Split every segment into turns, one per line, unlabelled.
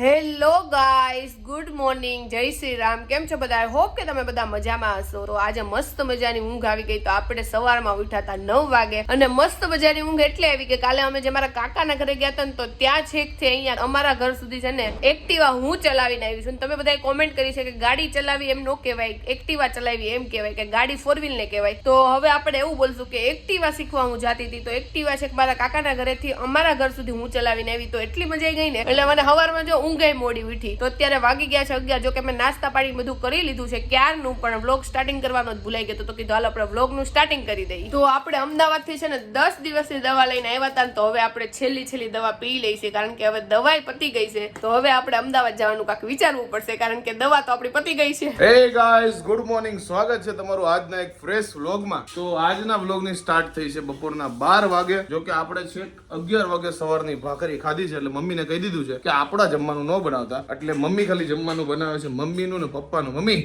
Hello guys, good morning, જય શ્રી રામ. કેમ છો બધા? હોપ કે તમે બધા મજામાં હશો. તો આજે મસ્ત મજાની ઊંઘ આવી ગઈ. તો આપણે સવારમાં ઉઠ્યા હતા નવ વાગે. અને મસ્ત મજાની ઊંઘ એટલે આવી કે કાલે અમે જે મારા કાકાના ઘરે ગયા હતા ને, તો ત્યાં છેક છે અહીંયા અમારા ઘર સુધી છે ને, એક્ટિવા હું ચલાવીને આવી છું. તમે બધાએ કોમેન્ટ કરી છે કે ગાડી ચલાવી એમ નો કહેવાય, એક્ટિવા ચલાવી એમ કહેવાય કે ગાડી ફોર વ્હીલ ને કહેવાય. તો હવે આપણે એવું બોલશું કે એક્ટિવા શીખવા હું જાતી હતી. તો એક્ટિવા છે મારા કાકાના ઘરેથી અમારા ઘર સુધી હું ચલાવીને આવી. તો એટલી મજા આવી ગઈ ને. એટલે મને સવારમાં જો ઊંઘ મોડી ઉઠી તો અત્યારે વાગી ગયા છે અગિયાર. જો કે મેં નાસ્તા પાણી બધું કરી લીધું છે. ક્યારનું પણ વ્લોગ સ્ટાર્ટિંગ કરવાનો જ ભૂલાઈ ગયો તો કીધું, હાલ આપણે વ્લોગનું સ્ટાર્ટિંગ કરી દઈએ. તો આપણે અમદાવાદથી છે ને દસ દિવસની દવા લઈને આવ્યા હતા તો હવે આપણે છેલ્લી છેલ્લી દવા પી લઈશું કારણ કે હવે દવાઈ પતી ગઈ છે. તો હવે આપણે અમદાવાદ જવાનું કાંક વિચારવું પડશે. કારણ કે દવા તો આપણી પતી ગઈ છે.
હે ગાઈઝ ગુડ મોર્નિંગ સ્વાગત છે તમારું આજના એક ફ્રેશ વ્લોગમાં તો આજના વ્લોગની સ્ટાર્ટ થઈ છે બપોરના બાર વાગે. જો કે આપણે છેક અગિયાર વાગે સવારની ભાખરી ખાધી છે એટલે મમ્મીને કહી દીધું છે કે આપણા જમવાનું ન બનાવતા એટલે મમ્મી ખાલી જમવાનું બનાવે છે મમ્મીનું ને પપ્પાનું. મમ્મી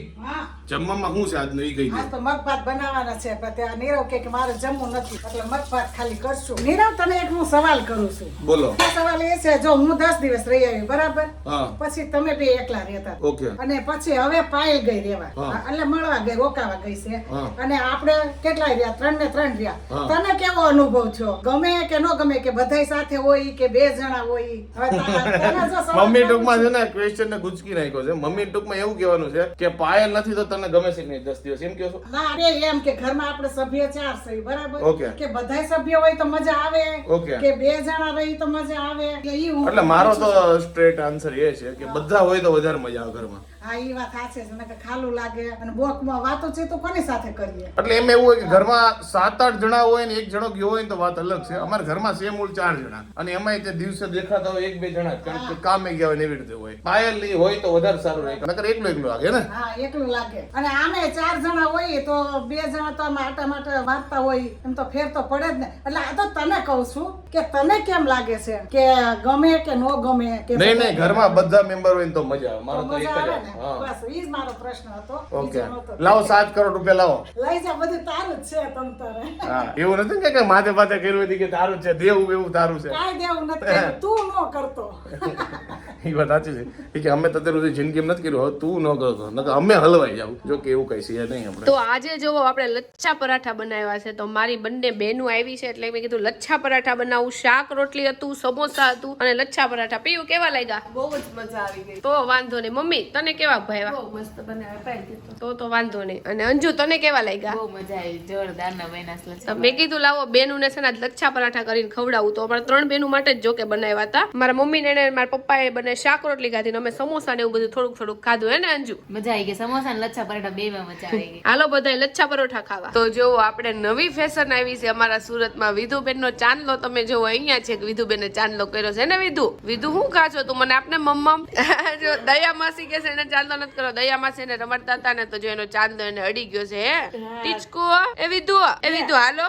જમવામાં શું છે આજનું એ કહી
તો મગભાત બનાવવાના છે પણ ત્યાં નીરવ કે મારે જમવું નથી એટલે મગભાત ખાલી કરશું. નીરવ તને એક હું સવાલ કરું છું.
બોલો.
સવાલ એ છે જો હું દસ દિવસ રહી આવી બરાબર? પછી તમે બે એકલા રહેતા.
ઓકે.
અને પછી હવે પાયલ ગઈ રહેવા. એટલે મળવા ગઈ રોકાવા ગઈ છે. અને આપણે કેટલાય રહ્યા? ત્રણ ને ત્રણ રહ્યા. તને કેવો અનુભવ છો ગમે કે ન ગમે કે બધા સાથે હોય કે બે જણા હોય? હવે સવાલ
મમ્મી ટૂંકમાં
છે
ને ક્વેશ્ચન ને ગુજકી નાખ્યો છે. મમ્મી ટૂંકમાં એવું કહેવાનું છે કે પાયલ નથી તો તને ગમે છે નહીં? દસ દિવસ. એમ કહો છો?
ના એમ કે ઘરમાં આપણે સભ્ય ચાર છે બરાબર?
ઓકે.
કે બધા સભ્ય હોય તો મજા આવે.
ઓકે.
કે બે જણા રહી તો મજા આવે.
એટલે મારો તો સ્ટ્રેટ આન્સર એ છે કે બધા હોય તો વધારે મજા આવે ઘરમાં.
હા એ વાત સાચી છે. કે ખાલું લાગે. અને બોકમાં વાતો છે તો કોની સાથે કરીએ?
એટલે એમ એવું હોય કે ઘરમાં સાત આઠ જણા હોય ને એક જણો ગયો હોય તો વાત અલગ છે. અમારા ઘરમાં સેમ મૂળ ચાર જણા. અને એમાંય તે દિવસે દેખાતા હોય એક બે જણા કારણ કે કામે ગયા હોય ને એવી રીતે હોય. પાયલની હોય તો વધારે સારું રહે. નકર એકલું એકલું લાગે ને?
હા એકલું લાગે. અને આમે ચાર જણા હોય તો બે જણા તો આમાં આટા માટે વાર્તા હોય એમ તો ફેર તો પડે જ ને. એટલે આ તો તને કહું છું કે તને કેમ લાગે છે? કે ગમે કે નો ગમે કે
નહીં નહીં ઘરમાં બધા મેમ્બર હોય ને તો મજા આવે. મારો તો એક જ હા.
બસ ઈ જ મારો પ્રશ્ન હતો.
ઓકે. લાવો સાત કરોડ રૂપિયા લાવો.
લઈ જા બધું તારું જ છે તમ તારે.
હા એવું નથી કે માથે માથે કર્યું હતી કે તારું છે દેવું એવું તારું છે.
કાઈ દેવું નથી તું નો કરતો.
એ વાત સાચી છે. કે અમે તો અત્યાર સુધી જિંદગી નથી કર્યું. હવે તું ન કરો નકર અમે હલવાઈ જાવ જો કે એવું કઈ છે નહીં આપણે
તો આજે જો આપણે લચ્છા પરાઠા બનાવ્યા છે તો મારી બંને બહેનો આવી છે એટલે મેં કીધું લચ્છા પરાઠા બનાવું. શાક રોટલી હતું સમોસા હતું અને લચ્છા પરાઠા. પીયું? કેવા લાગ્યા?
બહુ જ મજા આવી ગઈ.
તો વાંધો નહીં. મમ્મી તને કેવા ભાવ્યા?
બહુ મસ્ત બનાવ્યા
તો. તો વાંધો નહીં. અને અંજુ તને કેવા લાગ્યા?
બહુ મજા આવી. જોરદાર ના બન્યા
મેં કીધું લાવો બેનું ને છે ને લચ્છા પરાઠા કરીને ખવડાવું. તો અમારા ત્રણ બેનું માટે જ જો કે બનાવ્યા હતા. મારા મમ્મી ને મારા પપ્પાએ બને શાક રોટલી ખાધી અમે સમોસા ને એવું બધું થોડુંક થોડુંક ખાધું હે ને અંજુ?
મજા આવી ગઈ. સમોસા ને લચ્છા પરોઠા બે માં મજા આવી ગઈ.
હાલો બધા લચ્છા પરોઠા ખાવા. તો જો આપણે નવી ફેશન આવી છે અમારા સુરતમાં. વિધુબેન નો ચાંદલો તમે જો અહીંયા છે કે વિધુબેને ચાંદલો કર્યો છે ને વિધુ? વિધુ હું ખાશો તું? મને આપને મમ્મમ? જો દયા માસી કે છે એને ચાંદલો નથી કર્યો. દયા માસી એને રમડતા હતા ને તો જો એનો ચાંદલો એને અડી ગયો છે હે? ટીચકો એ વિધુ એ વિધુ હાલો.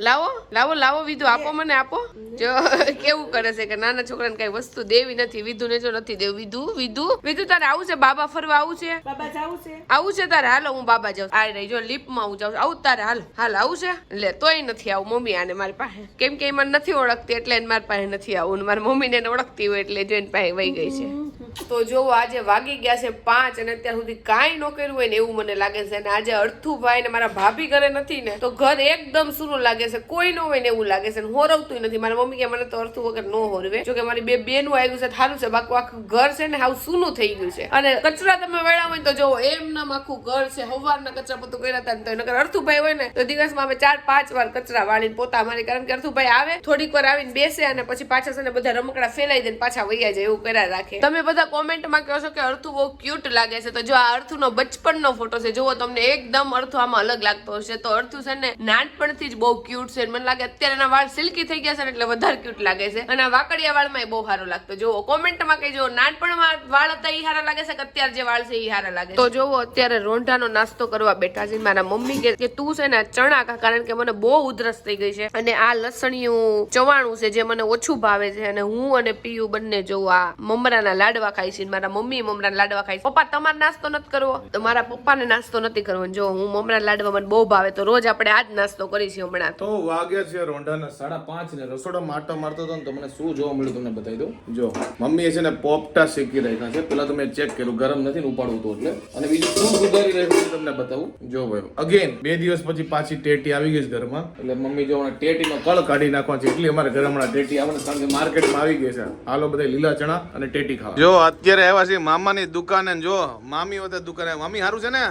લાવો લાવો લાવો વિધુ આપો મને આપો. જો કેવું કરે છે કે નાના છોકરાને કઈ વસ્તુ દેવી નથી વિધુ ને જો નથી દેવું વિધુ વિધુ વિધુ તારે આવું છે? બાબા ફરવા આવું છે?
બાબા જાવું છે.
આવું છે તારે? હાલો હું બાબા જાઉં. આ રહી જો લીપમાં હું જાઉં આવું તારે હાલ. હાલ આવું છે? લે તોય નથી આવું મમ્મી આને મારી પાસે. કેમ કે એ મને નથી ઓળખતી એટલે એને મારી પાસે નથી આવું. મારી મમ્મીને એને ઓળખતી હોય એટલે જો એની પાસે વહી ગઈ છે. તો જો આજે વાગી ગયા છે પાંચ અને અત્યાર સુધી કાંઈ ન કર્યું હોય ને એવું મને લાગે છે અને આજે અડથુભાઈ ને મારા ભાભી ઘરે નથી ને, તો ઘર એકદમ સૂનું લાગે છે, કોઈ ન હોય ને એવું લાગે છે હોરવતું નથી. મારા મમ્મી કે મને તો અડથું વગર ન હોરવે. જો કે મારી બે બેનું આવ્યું છે સારું છે, બાકી આખું ઘર છે ને હાવ સૂનું થઈ ગયું છે. અને કચરા તમે વેળા હોય તો જો એમ નામ આખું ઘર છે, હવારના કચરા પોતું કર્યા હતા તો નકર અર્થુભાઈ હોય ને તો દિવસમાં અમે ચાર પાંચ વાર કચરા વાળીને પોતા મારી કારણ કે અર્થુભાઈ આવે, થોડીક વાર આવીને બેસે અને પછી પાછા છે ને બધા રમકડા ફેલાઈ દે પાછા વૈયા જાય એવું કર્યા રાખે. તમે બધા કોમેન્ટમાં કહો છો કે અર્થુ બહુ ક્યુટ લાગે છે. તો જો આ અર્થુનો બચપનનો ફોટો છે, જુઓ તમને એકદમ અર્થુ આમાં અલગ લાગતો હશે. તો અર્થુ છે ને નાનપણથી જ બહુ ક્યુટ છે. મને લાગે અત્યારે એના વાળ સિલ્કી થઈ ગયા છે એટલે વધારે ક્યુટ લાગે છે. અને વાકડિયા વાળમાં એ બહુ સારો લાગતો. જુઓ, કોમેન્ટમાં કહેજો, નાનપણમાં વાળ હતા ઈ સારા લાગે છે કે અત્યારે જે વાળ છે એ સારા લાગે તો જોવો અત્યારે રોંઢાનો નાસ્તો કરવા બેઠા છે મારા મમ્મી કે તું છે ને ચણા કારણ કે મને બહુ ઉધરસ થઈ ગઈ છે. અને આ લસણિયું ચવાણું છે જે મને ઓછું ભાવે છે. અને હું અને પીયુ બંને જો આ મમરાના લાડવા ખાય છે મારા મમ્મી મમરાના લાડવા ખાય છે. પપ્પા તમારે નાસ્તો નથી કરવો? તો મારા પપ્પાને નાસ્તો નથી કરવો. જો હું મમરાના લાડવા મને બહુ ભાવે તો રોજ આપણે આજ નાસ્તો નાસ્તો છે હમણાં.
તો વાગ્યા છે રોંઢાના સાડા પાંચ ને રસોડા માટો મારતો હતો ને તમને શું જોવા મળ્યું તમને બતાવી દઉં? જો મમ્મી છે ને પોપટા શેકી રાખ્યા છે. પેલા તો મેં ચેક કર્યું ગરમ નથી ને ઉપાડવું તો એટલે. અને બીજું શું સુધારી રહ્યું છે તમને બતાવું? જો ભાઈ અગેન બે દિવસ પછી પાછી ટેટી આવી ગઈ છે ઘરમાં. એટલે મમ્મી જો ટેટી ટેટીનો કળ કાઢી નાખવા છે એટલે અમારે ઘરે હમણાં ટેટી આવે ને કારણ કે માર્કેટમાં આવી ગઈ છે. હાલો બધા લીલા ચણા અને ટેટી ખાવા. જો અત્યારે આવ્યા છે મામાની દુકાને જો મામી વખતે દુકાને મામી સારું છે ને?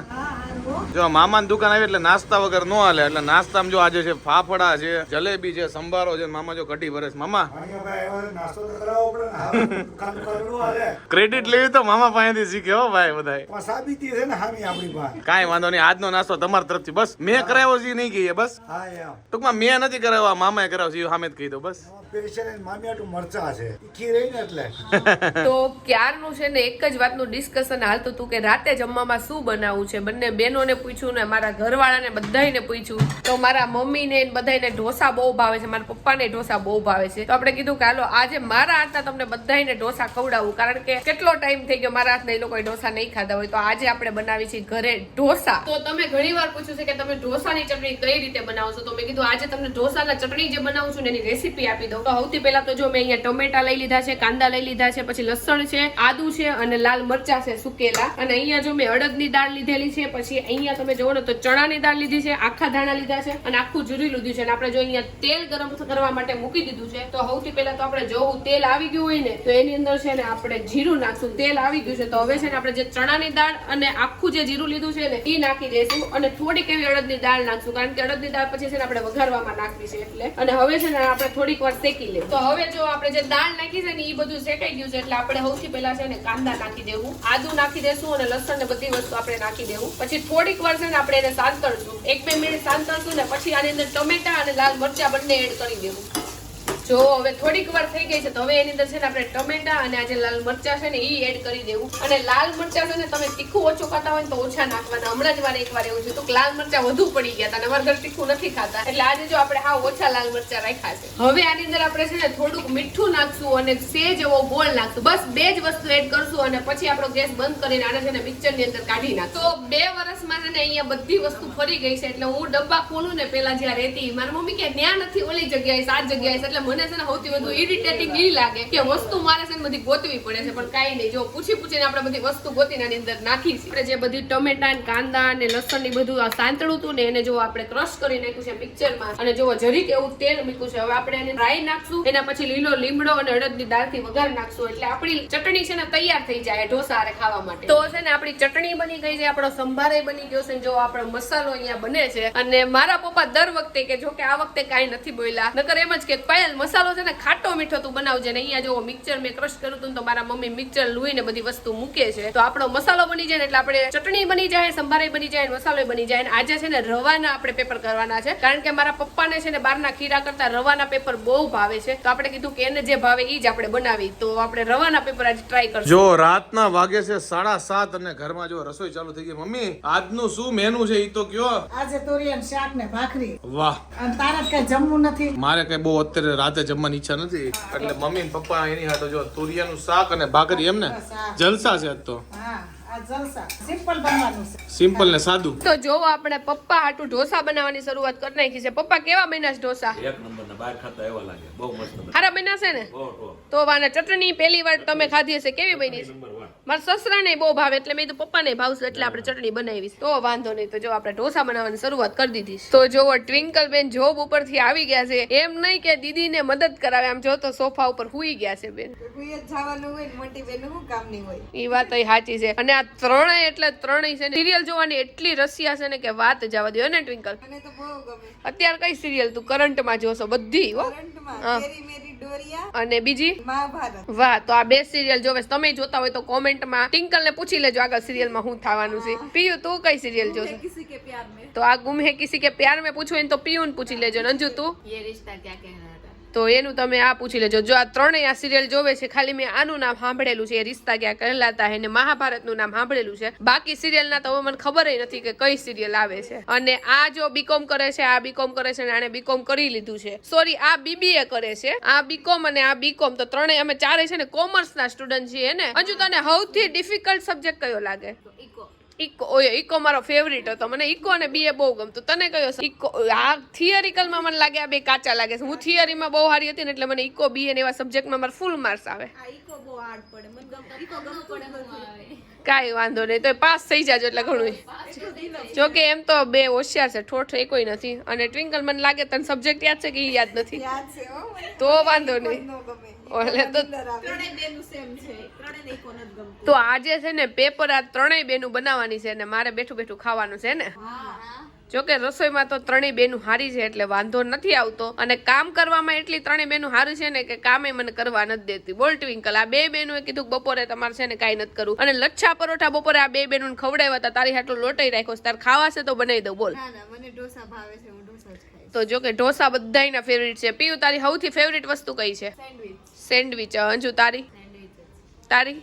જો મામાની દુકાન આવી એટલે નાસ્તા વગર નો હાલે એટલે નાસ્તામાં જો આજે છે ફાફડા છે જલેબી છે સંભારો છે મામા જો કઢી ભરે મામા.
ભાઈ હવે નાસ્તો તો કરાવવો પડે ને હારું દુકાન કરવું હાલે
ક્રેડિટ લેવી તો મામા પાસેથી શીખે હો ભાઈ
બધા સાબિતી છે ને હામી આપણી પાસે.
કાંઈ વાંધો નહીં આજનો નાસ્તો તમારા તરફથી. બસ મેં કરાવ્યો છે નહીં કહીએ બસ. ટૂંકમાં મેં નથી કરાવ્યો મામાએ કરાવ્યો છે સામે જ કહી દો બસ.
પેશન મામી આટલું મરચા છે. તીખી રહી ને એટલે.
તો ક્યારનું છે ને એક જ વાતનું ડિસ્કશન હાલતું હતું કે રાતે જમવામાં શું બનાવવું છે? બંને બહેનોને પૂછ્યું ને મારા ઘરવાળાને બધાને પૂછ્યું. તો મારા મમ્મીને બધાને ઢોસા બહુ ભાવે છે, મારા પપ્પાને ઢોસા બહુ ભાવે છે. તો આપણે કીધું કે હાલો, આજે મારા હાથના તમને બધાયને ઢોસા ખવડાવું, કારણ કે કેટલો ટાઈમ થઈ ગયો મારા હાથના એ લોકોએ ઢોસા નહીં ખાધા હોય. તો આજે આપણે બનાવી છે ઘરે ઢોસા. તો તમે ઘણી વાર પૂછ્યું છે કે તમે ઢોસાની ચટણી કઈ રીતે બનાવો છો? તો મેં કીધું, આજે તમને ઢોસાના ચટણી જે બનાવું છું એની રેસીપી આપી દઉં. તો સૌથી પહેલા તો જો મેં અહીંયા ટમેટા લઈ લીધા છે, કાંદા લઈ લીધા છે, પછી લસણ છે, આદુ છે અને લાલ મરચા છે સુકેલા. અને અહીંયા જો મેં અડદની દાળ લીધેલી છે, પછી અહીંયા તમે જોવો ને તો ચણાની દાળ લીધી છે, આખા ધાણા લીધા છે અને આખું જુરી લીધું છે. અને આપણે જો અહીંયા તેલ ગરમ કરવા માટે મૂકી દીધું છે, તો સૌથી પહેલા તો આપણે જોવું તેલ આવી ગયું હોય ને, તો એની અંદર છે ને આપણે જીરું નાખશું. તેલ આવી ગયું છે, તો હવે છે ને આપણે જે ચણાની દાળ અને આખું જે જીરું લીધું છે ને એ નાખી દઈશું અને થોડીક એવી અડદની દાળ નાખશું, કારણ કે અડદની દાળ પછી છે ને આપણે વઘારવામાં નાખવી છે એટલે. અને હવે છે ને આપણે થોડીક વાર શેકી લે તો હવે જો આપણે જે દાળ નાખી છે ને એ બધું શેકાઈ ગયું છે, એટલે આપણે સૌથી પહેલા છે ને કાંદા નાખી દેવું. આદુ નાખી દેશું અને લસણ ને બધી વસ્તુ આપણે નાખી દેવું. પછી થોડીક વાર આપણે એને શાંત કરશું એક બે મિનિટ સાંતળશું ને પછી આની અંદર ટમેટા અને લાલ મરચા બંને એડ કરી દેવું. જો હવે થોડીક વાર થઈ ગઈ છે, તો હવે એની અંદર છે ને આપણે ટમેટા અને આ જે લાલ મરચા છે ને એ એડ કરી દેવું. અને લાલ મરચા છે ને, તમે તીખું ઓછું ખાતા હોય તો ઓછા નાખવાના. હમણાં જ મારે એકવાર એવું છે તો લાલ મરચા વધુ પડી ગયા અને અમારા ઘર તીખું નથી ખાતા. એટલે આજે જો આપણે હા ઓછા લાલ મરચા રાખ્યા છે. હવે આની અંદર આપણે છે ને, થોડુંક મીઠું નાખશું અને સેજ એવો ગોળ નાખશું. બસ બે જ વસ્તુ એડ કરશું અને પછી આપણો ગેસ બંધ કરીને આને છે ને મિક્સરની અંદર કાઢી નાખ તો બે વર્ષમાં છે ને, અહીંયા બધી વસ્તુ ફરી ગઈ છે. એટલે હું ડબ્બા ખોલું ને, પેલા જ્યાં રહેતી, મારી મમ્મી કે ત્યાં નથી, ઓલી જગ્યાએ, સાત જગ્યાએ એટલે મને છે ને સૌથી વધુ ઇરિટેટિંગ એ લાગે કે વસ્તુ મારે છે ને બધી ગોતવી પડે છે, પણ કાંઈ નહીં. જો પૂછી પૂછીને આપણે બધી વસ્તુ ગોતીને આની અંદર નાખી છે. જે બધી ટમેટા ને કાંદા ને લસણની બધું સાંતળું હતું ને એને જો આપણે ક્રશ કરી નાખ્યું છે મિક્સરમાં અને જો જરીક એવું તેલ મૂક્યું છે, હવે આપણે એને ડ્રાય નાખશું. એના પછી લીલો લીમડો અને અડદની દાળથી વઘાર નાખશું. એટલે આપણી ચટણી છે ને તૈયાર થઈ જાય ઢોસા અને ખાવા માટે. તો છે ને આપણી ચટણી બની ગઈ છે, આપણો સંભારે બની ગયો છે જો આપણો મસાલો અહીંયા બને છે. અને મારા પપ્પા દર વખતે કે જો કે આ વખતે કાંઈ નથી બોલ્યા. નકર એમ જ કે પાયલ મસાલો છે ને ખાટો મીઠો તું બનાવજે ને અહીંયા જો મિક્સર મેં ક્રશ કર્યું હતું તો મારા મમ્મી મિક્સર લુઈને બધી વસ્તુ મૂકે છે. તો આપણો મસાલો બની જાય ને એટલે આપણે ચટણી બની જાય સંભારે બની જાય મસાલો બની જાય. ને આજે છે ને રવાના આપણે પેપર કરવાના છે. કારણ કે મારા પપ્પાને છે ને બહારના ખીરા કરતા રવાના પેપર બહુ ભાવે છે. તો આપણે કીધું કે એને જે ભાવે એ જ આપણે બનાવી. તો આપણે રવાના પેપર આજે ટ્રાય કરશું.
જો રાતના વાગે છે સાડા સાત અને ઘરમાં જો રસોઈ ચાલુ થઈ ગઈ. મમ્મી આજનું શું મેનુ છે? એ તો કયો.
આજે તુરિયન શાક ને ભાખરી.
વાહ.
અને તારે કઈ જમવું નથી?
મારે કઈ બહુ અત્યારે રાતે જમવાની ઈચ્છા નથી. એટલે મમ્મી પપ્પા એની હાથે જો તુરિયાનું શાક અને ભાખરી એમ ને જલસા છે તો.
હા. સિમ્પલ બનવાનું છે.
સિમ્પલ ને સાદું.
તો જો આપણે પપ્પા હાટુ ઢોસા બનાવવાની શરૂઆત કરી નાખી છે. પપ્પા કેવા મહિના ઢોસા?
એક નંબરના બહાર ખાતા એવા લાગે. બહુ મસ્ત
હારા બન્યા છે ને. તો વાને ચટણી પહેલી વાર તમે ખાધી હશે. કેવી બની? છે
સસરા વન
મારા બહુ ભાવે એટલે મેં તો પપ્પાને ભાવશે એટલે આપણે ચટણી બનાવીશ. તો વાંધો નહીં. તો જો આપણે ઢોસા બનાવવાની શરૂઆત કરી દીધી તો જોવો ટ્વિંકલ બેન જોબ ઉપરથી આવી ગયા છે. એમ નહીં કે દીદીને મદદ કરાવે. આમ જો તો સોફા ઉપર હુઈ ગયા છે બેન.
જવાનું હોય મોટી બેન શું કામ નહીં હોય?
એ વાત સાચી છે. અને આ ત્રણેય એટલે ત્રણેય છે ને સિરિયલ જોવાની એટલી રસિયા છે ને કે વાત જવા દો ને ટ્વિંકલ
મને તો બહુ ગમે.
અત્યારે કઈ સિરિયલ તું કરંટમાં જોશો? બધી હો. અને બીજી? વાહ તો આ બે સિરિયલ જોવે તમે જોતા હોય તો કોમેન્ટમાં ટિંકલ ને પૂછી લેજો આગળ સિરિયલમાં શું થવાનું છે. પિયુ તું કઈ સિરિયલ જોશે?
કિસી કે પ્યાર મેં?
તો આ ગુમ હે કિસી કે પ્યાર મેં પૂછવું હોય ને તો પિયુ ને પૂછી લેજો. અંજુ તું? તો એનું તમે આ પૂછી લેજો. જો આ ત્રણેય આ સિરિયલ જોવે છે, ખાલી મેં આનું નામ સાંભળેલું છે, એ રિશ્તા ક્યાં કહેલાતા હે ને મહાભારતનું નામ સાંભળેલું છે. બાકી સિરિયલના તો મને ખબર નથી કે કઈ સિરિયલ આવે છે. અને આ જો બીકોમ કરે છે, આ બીકોમ કરે છે ને આને બીકોમ કરી લીધું છે. સોરી આ બીબીએ કરે છે. આ બીકોમ અને આ બીકોમ તો ત્રણેય અમે ચારે છે ને કોમર્સના સ્ટુડન્ટ છીએ ને. હજુ તને સૌથી ડિફિકલ્ટ સબ્જેક્ટ કયો લાગે? ઇકો ઓય ઇકો મારો ફેવરિટ હતો. મને ઇકો અને બીએ બહુ ગમતું. તને કયો ઇકો આ થિયરિકલમાં મને લાગે આ બે કાચા લાગે છે. હું થિયરીમાં બહુ સારી હતી ને એટલે મને ઇકો બીએ ને એવા સબ્જેક્ટમાં મારે ફૂલ માર્ક્સ આવે.
આ બહુ હાર્ડ પડે. મને ગમતો ઈકો ગમતો નથી.
કાંઈ વાંધો નહીં. તો પાસ થઈ જાજો એટલે ઘણું જો કે એમ તો બે હોશિયાર છે. ઠોઠ એ કોઈ નથી. અને ટ્વિંકલ મને લાગે તને સબ્જેક્ટ યાદ છે કે યાદ નથી?
યાદ છે હો મને
તો વાંધો નહીં. ઓલે તો આજે છે ને પેપર આ ત્રણેય બેનું બનાવવાની છે ને મારે બેઠું બેઠું ખાવાનું છે ને. જો કે રસોઈમાં તો ત્રણેય બેનું હારી છે એટલે વાંધો નથી આવતો. અને કામ કરવામાં એટલી ત્રણેય બેનું હારી છે ને કે કામે મને કરવા નથી દેતી. બોલ ટ્વિંકલ આ બે બેનું કીધું કે બપોરે તમારે છે ને કાંઈ નથી કરવું. અને લચ્છા પરોઠા બપોરે આ બે બેનું ખવડાવ્યા હતા તારી હાટલો લોટાઈ રાખ્યો તાર તારે ખાવા છે તો બનાવી દઉં બોલ.
મને ઢોસા ભાવે છે હું ઢોસા
તો જો કે ઢોસા બધાયના ફેવરિટ છે. પીયું તારી સૌથી ફેવરિટ વસ્તુ કઈ છે?
સેન્ડવિચ.
સેન્ડવિચ અંજુ તારી? તારી?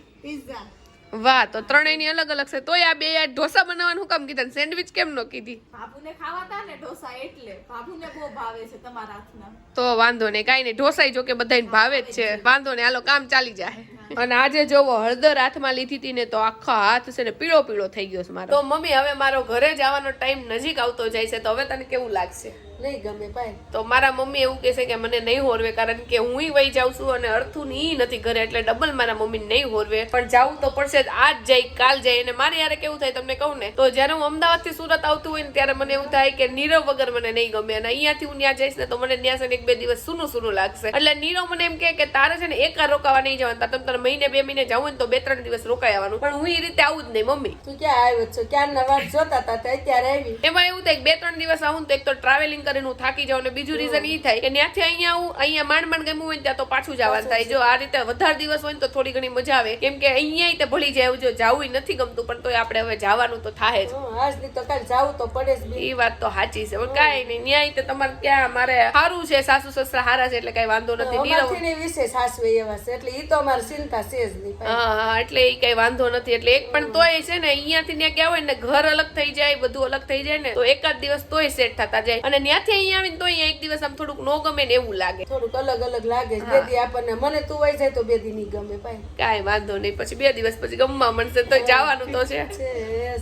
વાહ તો ત્રણેયની અલગ અલગ છે. તોય આ બે યાર ઢોસા બનાવવાનું કામ કીધા સેન્ડવિચ કેમ ન કીધી?
બાબુને ખાવા તા ને ઢોસા એટલે. બાબુને બહુ ભાવે છે તમારા હાથના.
તો વાંધો નહીં કાંઈ નહીં. ઢોસાઈ જો કે બધાને ભાવે જ છે. વાંધો નહીં હાલો કામ ચાલી જાય. અને આજે જોવો હળદર હાથમાં લીધી હતી ને તો આખો હાથ છે ને પીળો પીળો થઈ ગયો છે મારો. તો મમ્મી હવે મારો ઘરે જવાનો ટાઈમ નજીક આવતો જાય છે તો હવે તને કેવું લાગશે?
નહીં ગમે ભાઈ.
તો મારા મમ્મી એવું કહે છે કે મને નહીં હોરવે કારણ કે હું વહી જાઉં છું અને અર્થું ની નથી ઘરે એટલે ડબલ મારા મમ્મી નહીં હોરવે. પણ જાવું તો પડશે આજ જાય કાલ જાય અને મારે યારે કેવું થાય તમને કહું ને તો જ્યારે હું અમદાવાદથી સુરત આવતું હોય ને ત્યારે મને એવું થાય કે નીરવ વગર મને નહીં ગમે અને અહીંયાથી હું ત્યાં જઈશ ને તો મને ત્યાં છે એક બે દિવસ સૂનું સૂનું લાગશે. એટલે નીરવ મને એમ કે તારે છે ને એકા રોકાવા નહીં જવાનું તારે તમે મહિને બે મહિને જવું ને તો બે ત્રણ દિવસ રોકાઈ આવવાનું. પણ હું એ રીતે આવું જ નહીં મમ્મી.
તું ક્યાં આવ્યો છો? ક્યાં નવા જોતા હતા ત્યારે આવી?
એમાં એવું થાય કે બે ત્રણ દિવસ આવું તો એક તો ટ્રાવેલિંગ કરીને હું થાકી જાઉં અને બીજું રીઝન એ થાય કે ત્યાંથી અહીંયા હું અહીંયા માંડ માંડ ગમ્યું હોય ને ત્યાં તો પાછું જવાનું થાય. જો. આ રીતે વધારે દિવસ હોય ને તો થોડી ઘણી મજા આવે. કેમ કે અહીંયા તે ભળી જાય જો જાવું નથી ગમતું પણ તોય આપણે હવે જવાનું તો થાય જ.
હં, તો કાલ જાવું તો પડે
એ વાત તો સાચી છે પણ કાંઈ નહીં. ન્યાય તે તમારે ત્યાં મારે સારું છે સાસુ સસરા હારા છે એટલે કઈ વાંધો નથી. નીરવ
વિશે સાસુ એવા છે એટલે એ તો અમારી ચિંતા છે જ નહીં
હા એટલે એ કઈ વાંધો નથી. એટલે એક પણ તોય છે ને અહીંયાથી ત્યાં ગયા હોય ને ઘર અલગ થઈ જાય બધું અલગ થઈ જાય ને તો એકાદ દિવસ તોય સેટ થતા જાય. અને ત્યાંથી અહીંયા આવીને તો અહીંયા એક દિવસ આમ થોડુંક નો ગમે ને એવું લાગે.
થોડુંક અલગ અલગ લાગે. બે દી આપણને મને તું વહી જાય તો બે દી નહીં ગમે ભાઈ.
કાંઈ વાંધો નહીં. પછી બે દિવસ પછી ગમવા મળશે તો જવાનું તો છે.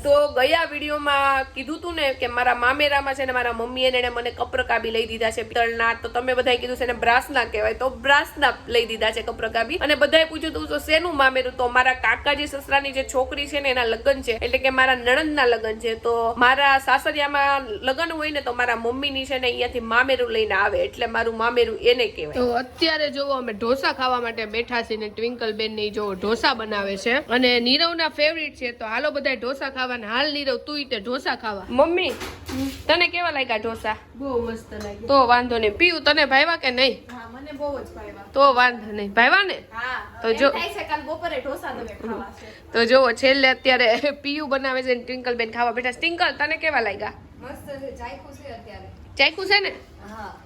તો ગયા વિડીયોમાં કીધું તું ને કે મારા મામેરામાં છે ને મારા મમ્મીએ એને મને કપરકાબી લઈ દીધા છે. પિત્તળના તો તમે બધાએ કીધું છે ને બ્રાસના કહેવાય. તો બ્રાસના લઈ દીધા છે કપરકાબી અને બધાએ પૂછ્યું તું તો શેનું મામેરું? તો મારા કાકાજી સસરાની જે છોકરી છે ને એના લગ્ન છે. એટલે કે મારા નણંદના લગ્ન છે. તો મારા સાસરિયામાં લગ્ન હોય ને તો મારા મમ્મીની છે ને અહીંયાથી મામેરું લઈને આવે એટલે મારું મામેરું એને કહેવાય. તો અત્યારે જોવો અમે ઢોસા ખાવા માટે બેઠા છીએ ને ટ્વિંકલ બેન ને જો ઢોસા બનાવે છે. અને નીરવના ફેવરિટ છે તો હાલો બધા ઢોસા ખાવા ને હાલ નીરવ તું ઈતે તે ઢોસા ખાવા. મમ્મી તને કેવા લાગ્યા ઢોસા?
બહુ મસ્ત લાગ્યા.
તો વાંધો નહીં. પીવું તને ભાઈવા કે નહીં?
મને બહુ જ
તો વાંધો નહીં. ભાઈવા ને? તો જો-
થાય છે કાલ બપોરે ઢોસા તમે ખાવા છે.
તો જોવો છેલ્લે અત્યારે પીયું બનાવે છે ટ્વિંકલ બેન ખાવા બેઠા ટ્વિંકલ તને કેવા લાગ્યા?
મસ્ત છે જાયખું છે અત્યારે.
ચાખ્યું છે ને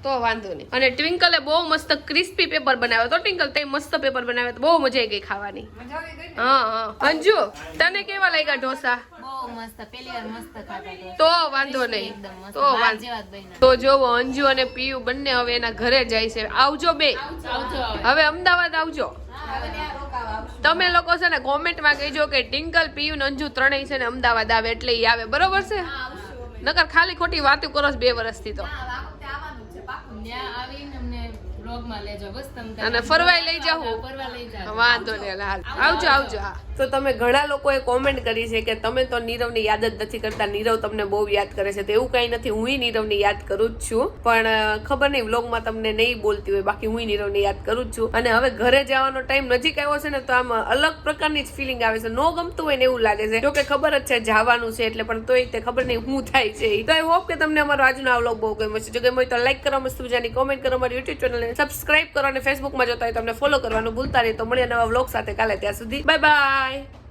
તો વાંધો નહીં. અને ટ્વિંકલે બહુ મસ્ત ક્રિસ્પી પેપર બનાવ્યો તો ટ્વિંકલ તે મસ્ત પેપર બનાવ્યો તો બહુ મજા આવી ગઈ ખાવાની.
મજા આવી ગઈ
હા હા. અંજુ તને કેવા લાગ્યા ઢોસા?
બહુ મસ્ત પેલી વાર મસ્ત ખાતા હતા.
તો વાંધો નહીં. તો. તો જોવો અંજુ અને પીયુ બંને હવે એના ઘરે જાય છે. આવજો બે.
આવજો હવે.
અમદાવાદ આવજો. તમે લોકો છે ને કોમેન્ટમાં કહેજો કે ટિંકલ પિયુ ને અંજુ ત્રણેય છે ને અમદાવાદ આવે એટલે એ આવે. બરોબર છે? નકર ખાલી ખોટી વાતો કરો છો બે વર્ષથી તો. અને ફરવાય લઈ જાઉં
ફરવા લઈ જાઓ.
વાંધો નહીં હાલ આવજો. આવજો હા. તો તમે ઘણા લોકોએ કોમેન્ટ કરી છે કે તમે તો નીરવને યાદ જ નથી કરતા. નીરવ તમને બહુ યાદ કરે છે. તો એવું કાંઈ નથી. હું નીરવને યાદ કરું જ છું. પણ ખબર નહીં, વ્લોગમાં તમને નહીં બોલતી હોય. બાકી હું નીરવને યાદ કરું જ છું. અને હવે ઘરે જવાનો ટાઈમ નજીક આવ્યો છે ને, તો આમ અલગ પ્રકારની જ ફિલિંગ આવે છે. નો ગમતું હોય ને એવું લાગે છે. જોકે ખબર જ છે, જવાનું છે એટલે, પણ તોય તે ખબર નહીં હું થાય છે તો આઈ હોપ કે તમને અમારો આજનો આ વ્લોગ બહુ ગમ્યો છે જો ગમ્યો તો લાઈક કરો, મસ્ત મજાની કોમેન્ટ કરો, અમારી યુટ્યુબ ચેનલને સબસ્ક્રાઇબ કરો અને ફેસબુકમાં જોતા હોય તમને ફોલો કરવાનું ભૂલતા નહીં. તો મળીએ નવા વ્લોગ સાથે કાલે ત્યાં સુધી. Bye bye Bye.